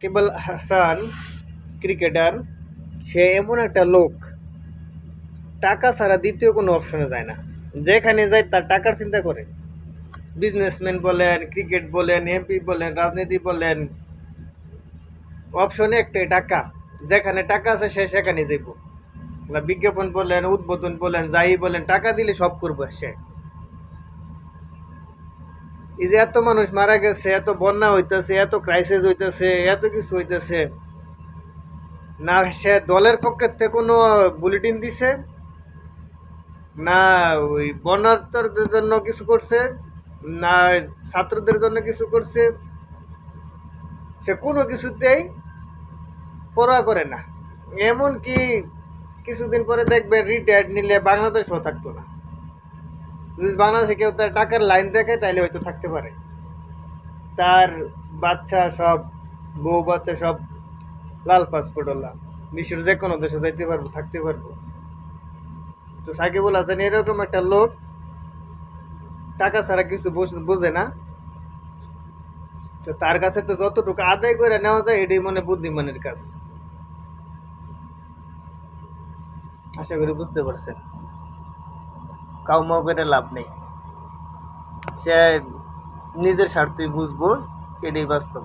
কেবল Hasan, cricketer, সে এমন একটা লোক। টাকা ছাড়া দ্বিতীয় কোনো অপশনে যায় না। যেখানে যায় তার টাকার চিন্তা করে। বিজনেসম্যান বলেন, ক্রিকেট বলেন, এমপি বলেন, রাজনীতি বলেন, অপশনে একটাই টাকা। যেখানে টাকা আছে সে সেখানে যাইব। বিজ্ঞাপন বলেন, উদ্বোধন বলেন, যাই বলেন, টাকা দিলে সব করব সে। এই যে এত মানুষ মারা গেছে, এত বন্যা হইতেছে, এত ক্রাইসিস হইতেছে, এত কিছু হইতেছে। না সে দলের পক্ষের থেকে কোনো বুলেটিন দিছে? না ওই বন্যার্থদের জন্য কিছু করছে? না ছাত্রদের জন্য কিছু করছে? সে কোনো কিছুতেই পড়া করে না। এমন কি কিছুদিন পরে দেখবেন রিটায়ার্ড নিলে বাংলাদেশও থাকতো না। যদি বাংলাদেশে কেউ তার টাকার লাইন দেখে তাহলে হয়তো থাকতে পারে। তার বাচ্চা সব, বউ বাচ্চা সব লাল পাসপোর্টওয়ালা বিশ্বের যে কোনো দেশে যাইতে পারব, থাকতে পারব। তো সাকিবুল হাসান এরকম একটা লোক, টাকা ছাড়া কিছু বোঝে না। তো তার কাছে তো যতটুকু আদায় করে নেওয়া যায়, এটাই মনে বুদ্ধিমানের কাজ। আশা করি বুঝতে পারছেন। কাউ মাউ করে লাভ নেই। সে নিজের স্বার্থই বুঝব এটাই বাস্তব।